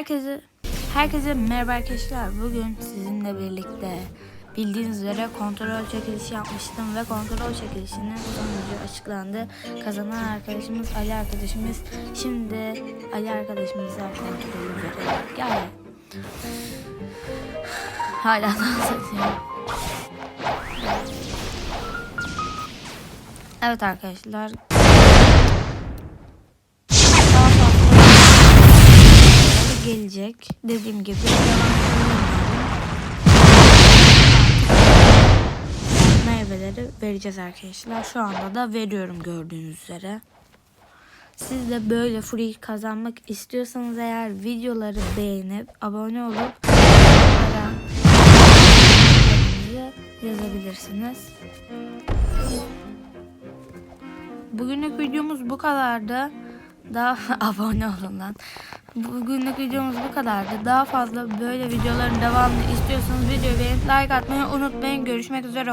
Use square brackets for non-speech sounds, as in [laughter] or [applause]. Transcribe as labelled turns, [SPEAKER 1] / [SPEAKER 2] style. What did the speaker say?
[SPEAKER 1] Herkese herkese merhaba arkadaşlar. Bugün sizinle birlikte bildiğiniz üzere kontrol çekilişi yapmıştım ve kontrol çekilişinin sonucu açıklandı. Kazanan arkadaşımız Ali arkadaşımız. Şimdi Ali arkadaşımıza kontrolü verelim. Gel. Hala dans ediyor. Evet arkadaşlar. Gelecek. Dediğim gibi meyveleri vereceğiz arkadaşlar. Şu anda da veriyorum gördüğünüz üzere. Siz de böyle free kazanmak istiyorsanız eğer videoları beğenip abone olup yazabilirsiniz. Bugünlük videomuz bu kadardı. Daha [laughs] abone olun lan. Bugünlük videomuz bu kadardı. Daha fazla böyle videoların devamını istiyorsanız videoyu beğenip like atmayı unutmayın. Görüşmek üzere.